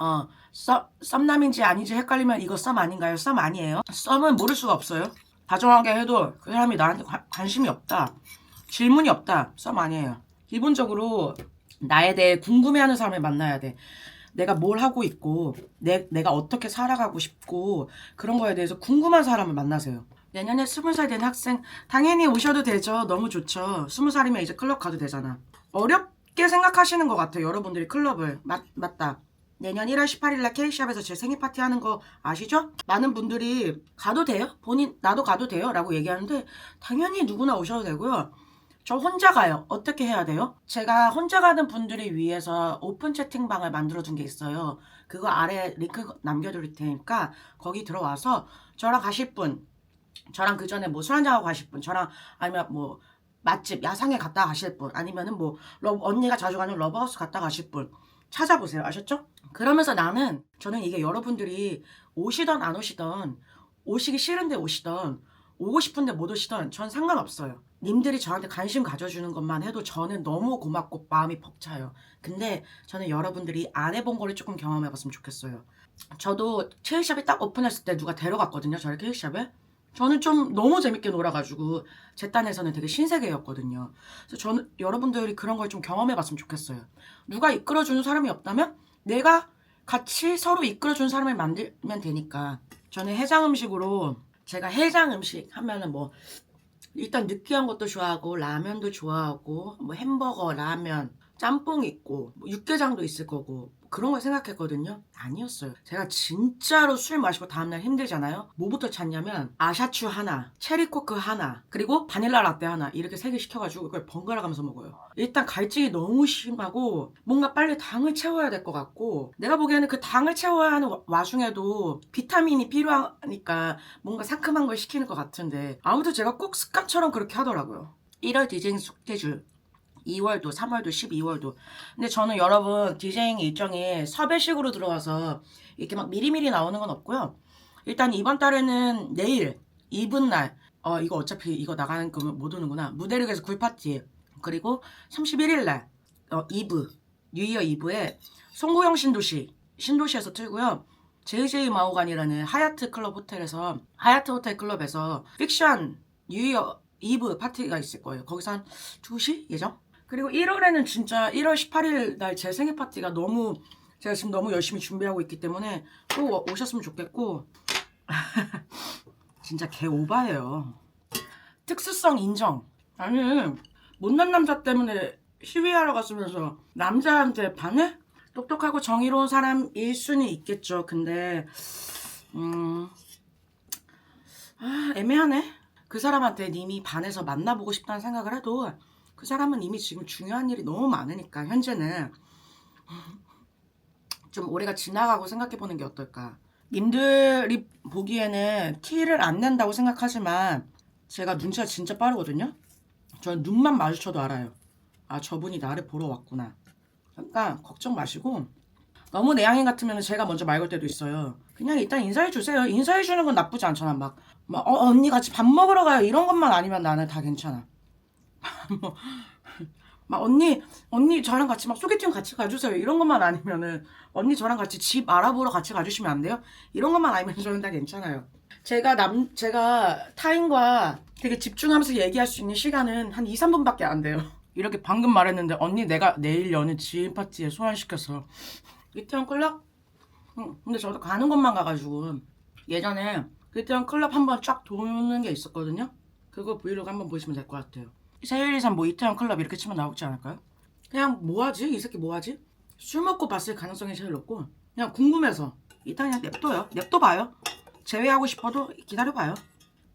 어, 썸, 썸남인지 아닌지 헷갈리면 이거 썸 아닌가요? 썸 아니에요? 썸은 모를 수가 없어요. 다정하게 해도 그 사람이 나한테 관- 관심이 없다. 질문이 없다. 썸 아니에요. 기본적으로 나에 대해 궁금해하는 사람을 만나야 돼. 내가 뭘 하고 있고, 내, 내가 어떻게 살아가고 싶고, 그런 거에 대해서 궁금한 사람을 만나세요. 내년에 스무 살 된 학생, 당연히 오셔도 되죠. 너무 좋죠. 스무 살이면 이제 클럽 가도 되잖아. 어렵게 생각하시는 것 같아요. 여러분들이 클럽을. 맞, 맞다. 내년 1월 18일날 K샵에서 제 생일 파티 하는 거 아시죠? 많은 분들이 가도 돼요? 본인, 나도 가도 돼요? 라고 얘기하는데, 당연히 누구나 오셔도 되고요. 저 혼자 가요. 어떻게 해야 돼요? 제가 혼자 가는 분들을 위해서 오픈 채팅방을 만들어둔 게 있어요. 그거 아래 링크 남겨드릴 테니까 거기 들어와서 저랑 가실 분, 저랑 그 전에 뭐 술 한잔하고 가실 분, 저랑 아니면 뭐 맛집, 야상에 갔다 가실 분, 아니면은 뭐 러- 언니가 자주 가는 러브하우스 갔다 가실 분 찾아보세요. 아셨죠? 그러면서 나는 저는 이게 여러분들이 오시던 안 오시던 오시기 싫은데 오시던 오고 싶은데 못 오시던 전 상관없어요. 님들이 저한테 관심 가져주는 것만 해도 저는 너무 고맙고 마음이 벅차요. 근데 저는 여러분들이 안 해본 거를 조금 경험해봤으면 좋겠어요. 저도 체일샵이 딱 오픈했을 때 누가 데려갔거든요. 저를 체일샵에. 저는 좀 너무 재밌게 놀아가지고 제 딴에서는 되게 신세계였거든요. 그래서 저는 여러분들이 그런 걸 좀 경험해봤으면 좋겠어요. 누가 이끌어주는 사람이 없다면 내가 같이 서로 이끌어주는 사람을 만들면 되니까. 저는 해장 음식으로 제가 해장 음식 하면은 뭐 일단 느끼한 것도 좋아하고 라면도 좋아하고 뭐 햄버거 라면 짬뽕 있고 뭐 육개장도 있을 거고 그런 걸 생각했거든요. 아니었어요. 제가 진짜로 술 마시고 다음날 힘들잖아요. 뭐부터 찾냐면 아샤추 하나 체리코크 하나 그리고 바닐라 라떼 하나 이렇게 세 개 시켜가지고 그걸 번갈아 가면서 먹어요. 일단 갈증이 너무 심하고 뭔가 빨리 당을 채워야 될 것 같고 내가 보기에는 그 당을 채워야 하는 와- 와중에도 비타민이 필요하니까 뭔가 상큼한 걸 시키는 것 같은데 아무튼 제가 꼭 습관처럼 그렇게 하더라고요. 1월 디제잉 스케줄 2월도, 3월도, 12월도. 근데 저는 여러분 디제잉 일정이 섭외식으로 들어와서 이렇게 막 미리미리 나오는 건 없고요. 일단 이번 달에는 내일, 이분 날, 어 이거 어차피 이거 나가는 거면 못 오는구나. 무대륙에서 굴파티. 그리고 31일 날, 어 2부, 뉴이어 2부에 송구영 신도시, 신도시에서 틀고요. JJ 마오간이라는 하얏트 클럽 호텔에서 하얏트 호텔 클럽에서 픽션 뉴이어 2부 파티가 있을 거예요. 거기서 한 2시 예정? 그리고 1월에는 진짜 1월 18일 날 제 생일 파티가 너무 제가 지금 너무 열심히 준비하고 있기 때문에 또 오셨으면 좋겠고 진짜 개 오바예요. 특수성 인정. 아니 못난 남자 때문에 시위하러 갔으면서 남자한테 반해? 똑똑하고 정의로운 사람일 수는 있겠죠. 근데 음 아, 애매하네. 그 사람한테 님이 반해서 만나보고 싶다는 생각을 해도 그 사람은 이미 지금 중요한 일이 너무 많으니까 현재는 좀 올해가 지나가고 생각해 보는 게 어떨까. 님들이 보기에는 티를 안 낸다고 생각하지만 제가 눈치가 진짜 빠르거든요. 저는 눈만 마주쳐도 알아요. 아 저분이 나를 보러 왔구나. 그러니까 걱정 마시고 너무 내향인 같으면 제가 먼저 말 걸 때도 있어요. 그냥 일단 인사해 주세요. 인사해 주는 건 나쁘지 않잖아. 막, 막 어, 언니 같이 밥 먹으러 가요. 이런 것만 아니면 나는 다 괜찮아. 뭐, 막 언니 언니 저랑 같이 막 소개팅 같이 가주세요. 이런 것만 아니면은 언니 저랑 같이 집 알아보러 같이 가주시면 안 돼요? 이런 것만 아니면 저는 다 괜찮아요. 제가 남 제가 타인과 되게 집중하면서 얘기할 수 있는 시간은 한 2, 3분밖에 안 돼요. 이렇게 방금 말했는데 언니 내가 내일 여는 지인 파티에 소환시켰어. 이태원 클럽? 응, 근데 저도 가는 것만 가가지고 예전에 이태원 클럽 한번 쫙 도는 게 있었거든요. 그거 브이로그 한번 보시면 될 것 같아요. 세일이산 뭐 이태원 클럽 이렇게 치면 나오지 않을까요? 그냥 뭐하지? 이 새끼 뭐하지? 술 먹고 봤을 가능성이 제일 높고 그냥 궁금해서 일단 그냥 냅둬요. 냅둬봐요. 제외하고 싶어도 기다려봐요.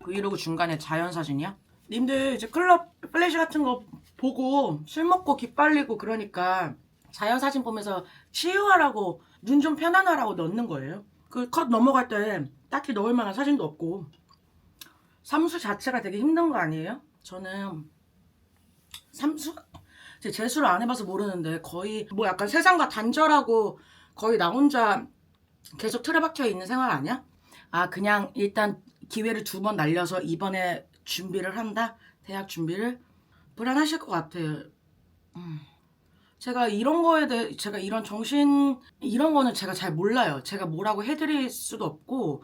브이로그 중간에 자연사진이야? 님들 이제 클럽 플래시 같은 거 보고 술 먹고 기빨리고 그러니까 자연사진 보면서 치유하라고 눈 좀 편안하라고 넣는 거예요. 그 컷 넘어갈 때 딱히 넣을 만한 사진도 없고 삼수 자체가 되게 힘든 거 아니에요? 저는 삼수? 제 재수를 안 해봐서 모르는데 거의 뭐 약간 세상과 단절하고 거의 나 혼자 계속 틀에 박혀 있는 생활 아니야? 아 그냥 일단 기회를 두 번 날려서 이번에 준비를 한다? 대학 준비를? 불안하실 것 같아요. 음. 제가 이런 거에 대해 제가 이런 정신 이런 거는 제가 잘 몰라요. 제가 뭐라고 해드릴 수도 없고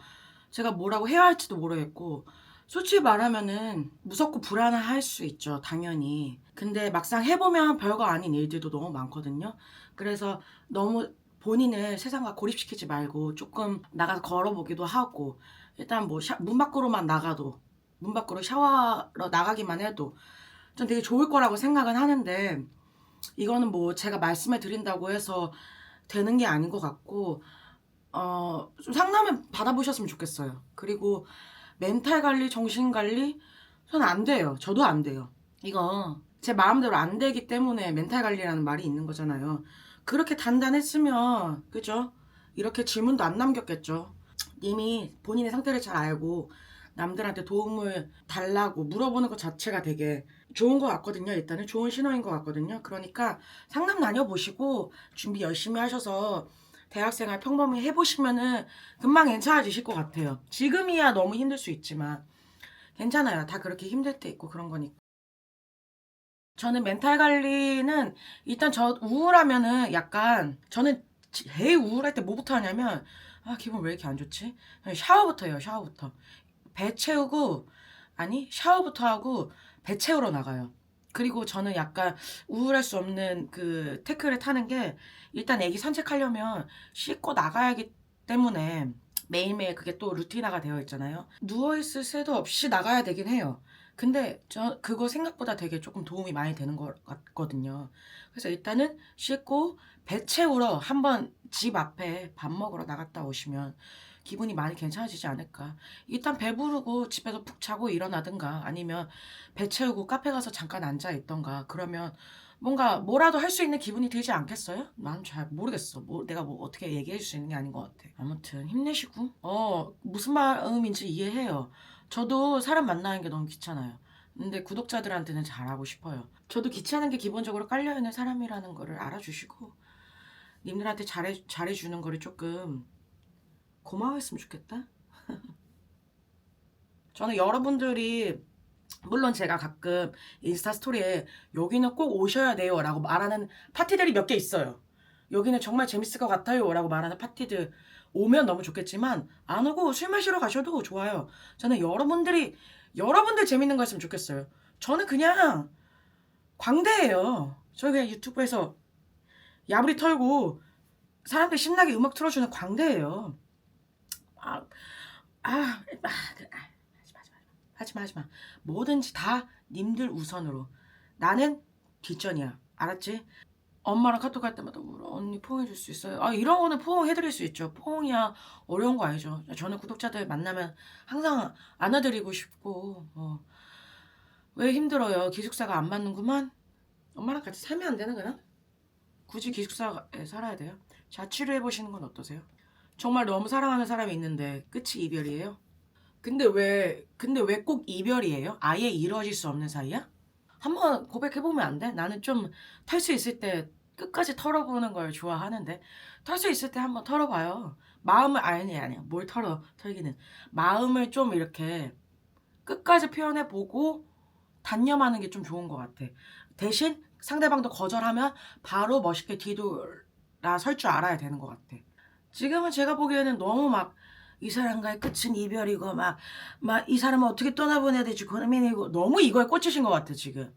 제가 뭐라고 해야 할지도 모르겠고 솔직히 말하면은 무섭고 불안할 수 있죠. 당연히. 근데 막상 해보면 별거 아닌 일들도 너무 많거든요. 그래서 너무 본인을 세상과 고립시키지 말고 조금 나가서 걸어보기도 하고 일단 뭐 문 밖으로만 나가도 문 밖으로 샤워하러 나가기만 해도 전 되게 좋을 거라고 생각은 하는데 이거는 뭐 제가 말씀해 드린다고 해서 되는 게 아닌 것 같고 어 좀 상담을 받아보셨으면 좋겠어요. 그리고 멘탈 관리, 정신 관리 저는 안 돼요. 저도 안 돼요. 이거 제 마음대로 안 되기 때문에 멘탈 관리라는 말이 있는 거잖아요. 그렇게 단단했으면 그죠? 이렇게 질문도 안 남겼겠죠. 이미 본인의 상태를 잘 알고 남들한테 도움을 달라고 물어보는 것 자체가 되게 좋은 것 같거든요. 일단은 좋은 신호인 것 같거든요. 그러니까 상담 다녀보시고 준비 열심히 하셔서 대학생활 평범히 해보시면은 금방 괜찮아지실 것 같아요. 지금이야 너무 힘들 수 있지만 괜찮아요. 다 그렇게 힘들 때 있고 그런 거니까. 저는 멘탈 관리는 일단 저 우울하면은 약간 저는 제일 우울할 때 뭐부터 하냐면 아 기분 왜 이렇게 안 좋지? 샤워부터 해요. 샤워부터. 배 채우고 아니 샤워부터 하고 배 채우러 나가요. 그리고 저는 약간 우울할 수 없는 그 태클을 타는 게 일단 애기 산책하려면 씻고 나가야기 때문에 매일매일 그게 또 루틴화가 되어 있잖아요. 누워있을 새도 없이 나가야 되긴 해요. 근데 저 그거 생각보다 되게 조금 도움이 많이 되는 것 같거든요. 그래서 일단은 씻고 배 채우러 한번 집 앞에 밥 먹으러 나갔다 오시면 기분이 많이 괜찮아지지 않을까. 일단 배부르고 집에서 푹 자고 일어나든가 아니면 배 채우고 카페 가서 잠깐 앉아 있던가 그러면 뭔가 뭐라도 할 수 있는 기분이 들지 않겠어요? 난 잘 모르겠어. 뭐 내가 뭐 어떻게 얘기해 줄 수 있는 게 아닌 것 같아. 아무튼 힘내시고 어 무슨 마음인지 이해해요. 저도 사람 만나는 게 너무 귀찮아요. 근데 구독자들한테는 잘하고 싶어요. 저도 귀찮은 게 기본적으로 깔려있는 사람이라는 거를 알아주시고 님들한테 잘해, 잘해주는 거를 조금 고마워했으면 좋겠다. 저는 여러분들이 물론 제가 가끔 인스타 스토리에 여기는 꼭 오셔야 돼요 라고 말하는 파티들이 몇 개 있어요. 여기는 정말 재밌을 것 같아요 라고 말하는 파티들 오면 너무 좋겠지만 안 오고 술 마시러 가셔도 좋아요. 저는 여러분들이 여러분들 재밌는 거 했으면 좋겠어요. 저는 그냥 광대예요. 저 그냥 유튜브에서 야부리 털고 사람들 신나게 음악 틀어주는 광대예요. 아, 아, 아, 하지 마, 하지 마, 하지 마, 하지 마. 뭐든지 다 님들 우선으로. 나는 뒷전이야. 알았지? 엄마랑 카톡 할 때마다 울어. 언니 포옹해줄 수 있어요? 아, 이런 거는 포옹해드릴 수 있죠. 포옹이야 어려운 거 아니죠. 저는 구독자들 만나면 항상 안아드리고 싶고, 뭐. 왜 힘들어요? 기숙사가 안 맞는구만? 엄마랑 같이 살면 안 되는 거야? 굳이 기숙사에 살아야 돼요? 자취를 해보시는 건 어떠세요? 정말 너무 사랑하는 사람이 있는데 끝이 이별이에요? 근데 왜 근데 왜 꼭 이별이에요? 아예 이루어질 수 없는 사이야? 한번 고백해보면 안 돼? 나는 좀탈수 있을 때 끝까지 털어보는 걸 좋아하는데 털 수 있을 때 한번 털어봐요. 마음을 아니 아니야 뭘 털어 털기는 마음을 좀 이렇게 끝까지 표현해보고 단념하는 게 좀 좋은 것 같아. 대신 상대방도 거절하면 바로 멋있게 뒤돌아 설 줄 알아야 되는 것 같아. 지금은 제가 보기에는 너무 막 이 사람과의 끝은 이별이고 막 막 이 사람은 어떻게 떠나보내야 될지 고민이고 너무 이거에 꽂히신 것 같아 지금.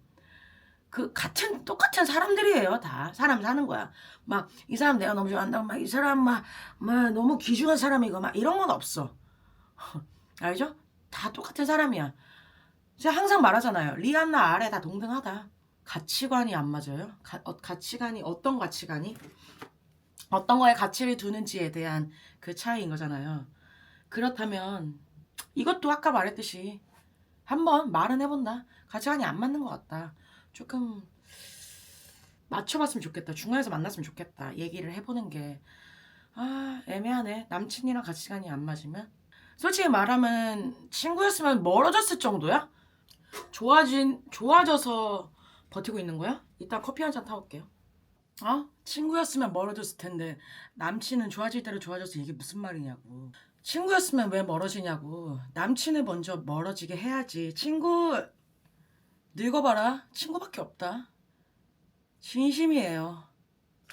그 같은 똑같은 사람들이에요 다. 사람 사는 거야. 막 이 사람 내가 너무 좋아한다고 막이 사람 막, 막 너무 귀중한 사람이고 막 이런 건 없어. 알죠? 다 똑같은 사람이야. 제가 항상 말하잖아요. 리안나 아래 다 동등하다. 가치관이 안 맞아요? 가, 어, 가치관이 어떤 가치관이? 어떤 거에 가치를 두는지에 대한 그 차이인 거잖아요. 그렇다면 이것도 아까 말했듯이 한번 말은 해본다. 가치관이 안 맞는 것 같다. 조금 맞춰봤으면 좋겠다. 중간에서 만났으면 좋겠다. 얘기를 해보는 게. 아, 애매하네. 남친이랑 가치관이 안 맞으면. 솔직히 말하면 친구였으면 멀어졌을 정도야? 좋아진, 좋아져서 버티고 있는 거야? 이따 커피 한 잔 타올게요. 어? 친구였으면 멀어졌을 텐데 남친은 좋아질 대로 좋아져서 이게 무슨 말이냐고 친구였으면 왜 멀어지냐고 남친을 먼저 멀어지게 해야지 친구 늙어봐라 친구밖에 없다 진심이에요.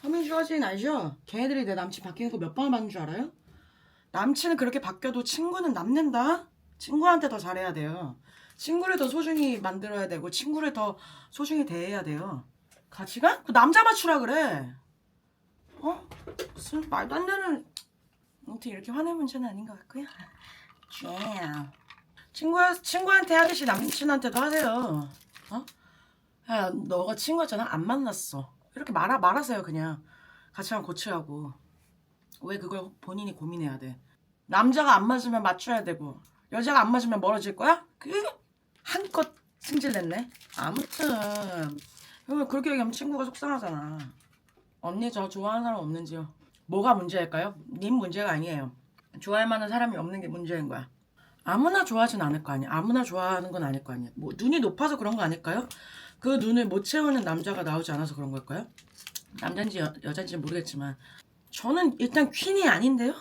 허민주 아진 알죠? 걔네들이 내 남친 바뀌는 거 몇 번을 받는 줄 알아요? 남친은 그렇게 바뀌어도 친구는 남는다? 친구한테 더 잘해야 돼요. 친구를 더 소중히 만들어야 되고 친구를 더 소중히 대해야 돼요. 가치관? 그 남자 맞추라 그래. 어? 무슨 말도 안 되는 아무튼 이렇게 화낼 문제는 아닌 것 같고요. 예. 친구 친구한테 하듯이 남친한테도 하세요. 어? 야, 너가 친구였잖아. 안 만났어. 이렇게 말아 말하세요 그냥. 가치관 고치라고. 왜 그걸 본인이 고민해야 돼? 남자가 안 맞으면 맞춰야 되고 여자가 안 맞으면 멀어질 거야? 그 한껏 승질냈네. 아무튼 그러면 그렇게 얘기하면 친구가 속상하잖아. 언니 저 좋아하는 사람 없는지요? 뭐가 문제일까요? 님 문제가 아니에요. 좋아할 만한 사람이 없는 게 문제인 거야. 아무나 좋아하진 않을 거 아니야. 아무나 좋아하는 건 아닐 거 아니야. 뭐 눈이 높아서 그런 거 아닐까요? 그 눈을 못 채우는 남자가 나오지 않아서 그런 걸까요? 남자인지 여, 여자인지 모르겠지만 저는 일단 퀸이 아닌데요.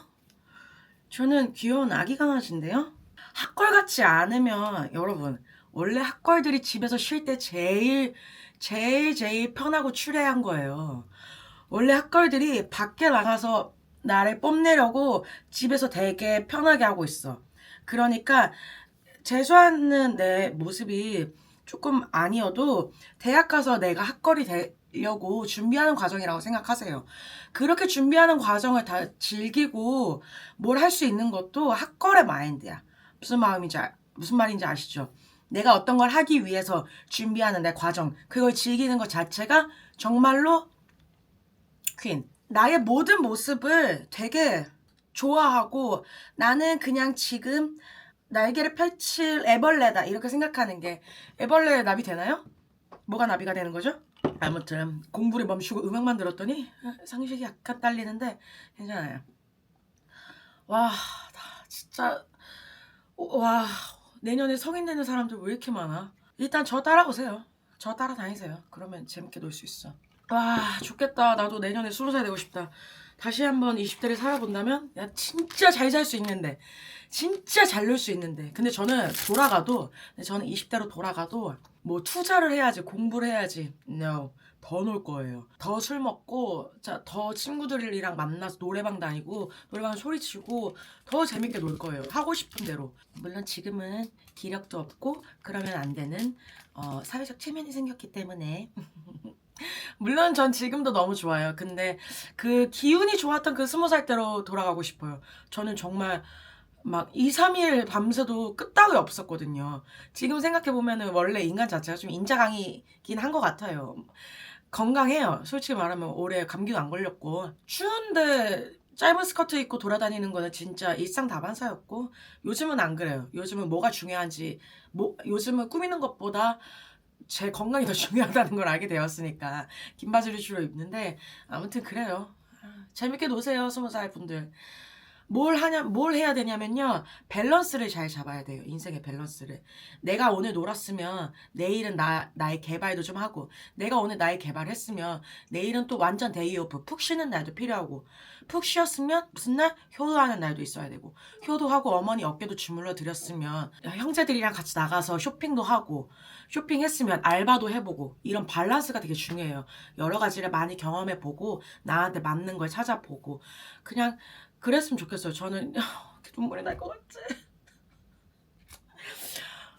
저는 귀여운 아기 강아지인데요. 핫걸 같지 않으면 여러분 원래 핫걸들이 집에서 쉴 때 제일 제일 제일 편하고 추레한 거예요. 원래 핫걸들이 밖에 나가서 나를 뽐내려고 집에서 되게 편하게 하고 있어. 그러니까 재수하는 내 모습이 조금 아니어도 대학 가서 내가 핫걸이 되려고 준비하는 과정이라고 생각하세요. 그렇게 준비하는 과정을 다 즐기고 뭘 할 수 있는 것도 핫걸의 마인드야. 무슨 마음인지 아- 무슨 말인지 아시죠? 내가 어떤 걸 하기 위해서 준비하는 내 과정, 그걸 즐기는 것 자체가 정말로 퀸. 나의 모든 모습을 되게 좋아하고 나는 그냥 지금 날개를 펼칠 애벌레다 이렇게 생각하는 게 애벌레 나비 되나요? 뭐가 나비가 되는 거죠? 아무튼 공부를 멈추고 음악만 들었더니 상식이 약간 딸리는데 괜찮아요. 와, 나 진짜 와 내년에 성인 되는 사람들 왜 이렇게 많아? 일단 저 따라오세요. 저 따라다니세요. 그러면 재밌게 놀 수 있어. 와 좋겠다. 나도 내년에 스무 살 되고 싶다. 다시 한번 20대를 살아본다면 야 진짜 잘살수 있는데 진짜 잘 놀 수 있는데. 근데 저는 돌아가도 저는 20대로 돌아가도 뭐 투자를 해야지 공부를 해야지 no. 더 놀 거예요. 더 술 먹고 자, 더 친구들이랑 만나서 노래방 다니고 노래방 소리치고 더 재밌게 놀 거예요. 하고 싶은 대로. 물론 지금은 기력도 없고 그러면 안 되는 어, 사회적 체면이 생겼기 때문에 물론 전 지금도 너무 좋아요. 근데 그 기운이 좋았던 그 스무 살 때로 돌아가고 싶어요. 저는 정말 막 2, 3일 밤새도 끝따위 없었거든요. 지금 생각해보면은 원래 인간 자체가 좀 인자강이긴 한 것 같아요. 건강해요. 솔직히 말하면 올해 감기도 안 걸렸고. 추운데 짧은 스커트 입고 돌아다니는 거는 진짜 일상 다반사였고 요즘은 안 그래요. 요즘은 뭐가 중요한지 뭐, 요즘은 꾸미는 것보다 제 건강이 더 중요하다는 걸 알게 되었으니까 긴 바지를 주로 입는데 아무튼 그래요. 아, 재밌게 노세요 스무 살 분들. 뭘 하냐 뭘 해야 되냐면요. 밸런스를 잘 잡아야 돼요. 인생의 밸런스를. 내가 오늘 놀았으면 내일은 나 나의 개발도 좀 하고 내가 오늘 나의 개발했으면 내일은 또 완전 데이 오프 푹 쉬는 날도 필요하고 푹 쉬었으면 무슨 날? 효도하는 날도 있어야 되고 효도하고 어머니 어깨도 주물러 드렸으면 형제들이랑 같이 나가서 쇼핑도 하고 쇼핑했으면 알바도 해보고 이런 밸런스가 되게 중요해요. 여러 가지를 많이 경험해 보고 나한테 맞는 걸 찾아보고 그냥 그랬으면 좋겠어요. 저는 눈물이 날 것 같지.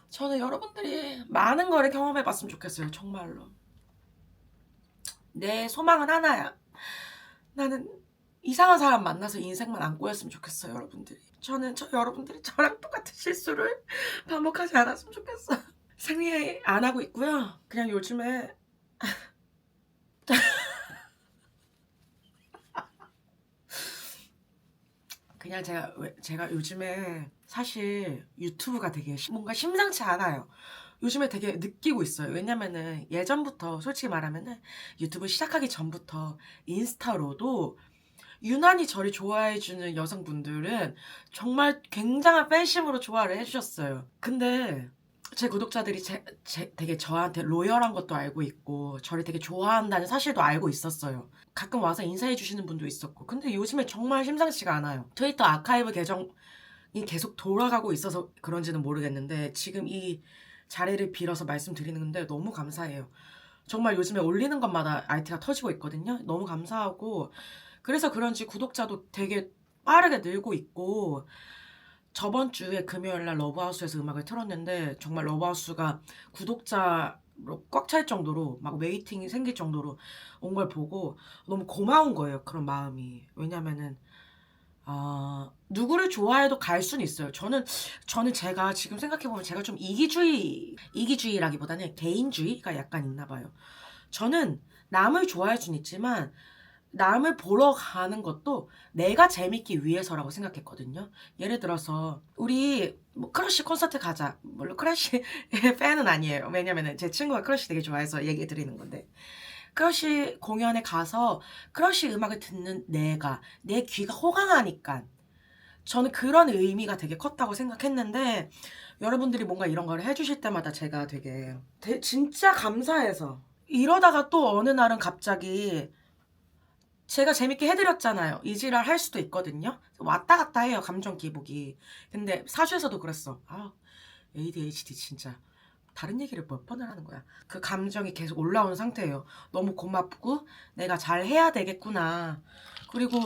저는 여러분들이 많은 거를 경험해 봤으면 좋겠어요. 정말로. 내 소망은 하나야. 나는 이상한 사람 만나서 인생만 안 꼬였으면 좋겠어요, 여러분들이. 저는 저 여러분들이 저랑 똑같은 실수를 반복하지 않았으면 좋겠어요. 생리 안 하고 있고요. 그냥 요즘에 그냥 제가 왜- 제가 요즘에 사실 유튜브가 되게 시- 뭔가 심상치 않아요. 요즘에 되게 느끼고 있어요. 왜냐면은 예전부터 솔직히 말하면은 유튜브 시작하기 전부터 인스타로도 유난히 저를 좋아해주는 여성분들은 정말 굉장한 팬심으로 좋아를 해주셨어요. 근데 제 구독자들이 제, 제- 되게 저한테 로열한 것도 알고 있고 저를 되게 좋아한다는 사실도 알고 있었어요. 가끔 와서 인사해 주시는 분도 있었고 근데 요즘에 정말 심상치가 않아요. 트위터 아카이브 계정이 계속 돌아가고 있어서 그런지는 모르겠는데 지금 이 자리를 빌어서 말씀드리는 건데 너무 감사해요. 정말 요즘에 올리는 것마다 IT가 터지고 있거든요. 너무 감사하고 그래서 그런지 구독자도 되게 빠르게 늘고 있고 저번 주에 금요일 날 러브하우스에서 음악을 틀었는데 정말 러브하우스가 구독자로 꽉 찰 정도로 막 웨이팅이 생길 정도로 온 걸 보고 너무 고마운 거예요. 그런 마음이. 왜냐면은 아, 누구를 좋아해도 갈 수는 있어요. 저는 저는 제가 지금 생각해 보면 제가 좀 이기주의 이기주의라기보다는 개인주의가 약간 있나 봐요. 저는 남을 좋아할 수는 있지만 남을 보러 가는 것도 내가 재밌기 위해서라고 생각했거든요. 예를 들어서 우리 뭐 크러쉬 콘서트 가자. 물론 크러쉬 팬은 아니에요. 왜냐면은 제 친구가 크러쉬 되게 좋아해서 얘기 드리는 건데. 크러쉬 공연에 가서 크러쉬 음악을 듣는 내가 내 귀가 호강하니까 저는 그런 의미가 되게 컸다고 생각했는데 여러분들이 뭔가 이런 걸 해주실 때마다 제가 되게 대- 진짜 감사해서 이러다가 또 어느 날은 갑자기 제가 재밌게 해드렸잖아요. 이지랄 할 수도 있거든요. 왔다 갔다 해요, 감정 기복이. 근데 사주에서도 그랬어. 아, ADHD 진짜. 다른 얘기를 몇 번을 하는 거야. 그 감정이 계속 올라오는 상태예요. 너무 고맙고 내가 잘 해야 되겠구나. 그리고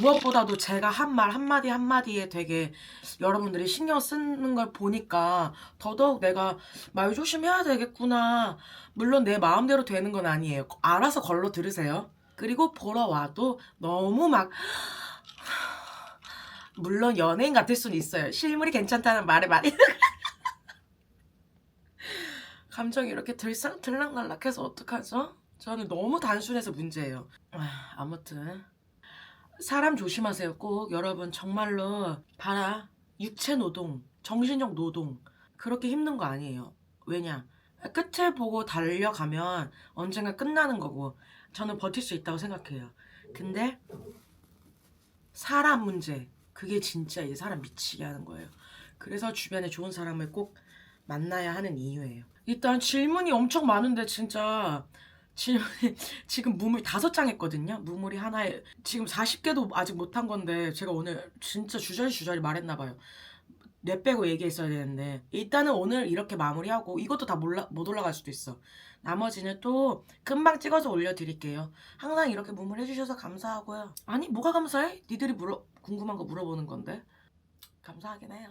무엇보다도 제가 한 말 한마디 한마디에 되게 여러분들이 신경 쓰는 걸 보니까 더더욱 내가 말 조심해야 되겠구나. 물론 내 마음대로 되는 건 아니에요. 알아서 걸러 들으세요. 그리고 보러 와도 너무 막 물론 연예인 같을 수는 있어요. 실물이 괜찮다는 말에 많이 감정이 이렇게 들락날락해서 어떡하죠? 저는 너무 단순해서 문제예요. 아, 아무튼 사람 조심하세요. 꼭 여러분 정말로 봐라 육체 노동, 정신적 노동 그렇게 힘든 거 아니에요. 왜냐? 끝을 보고 달려가면 언젠가 끝나는 거고 저는 버틸 수 있다고 생각해요. 근데 사람 문제 그게 진짜 이제 사람 미치게 하는 거예요. 그래서 주변에 좋은 사람을 꼭 만나야 하는 이유예요. 일단 질문이 엄청 많은데 진짜 질문이 지금 무물 다섯 장 했거든요. 무물이 하나에 지금 40개도 아직 못한 건데 제가 오늘 진짜 주저리 주저리 말했나 봐요. 뇌 빼고 얘기했어야 되는데 일단은 오늘 이렇게 마무리하고 이것도 다 몰라, 못 올라갈 수도 있어. 나머지는 또 금방 찍어서 올려드릴게요. 항상 이렇게 무물 해주셔서 감사하고요. 아니 뭐가 감사해? 니들이 물어 궁금한 거 물어보는 건데 감사하긴 해요.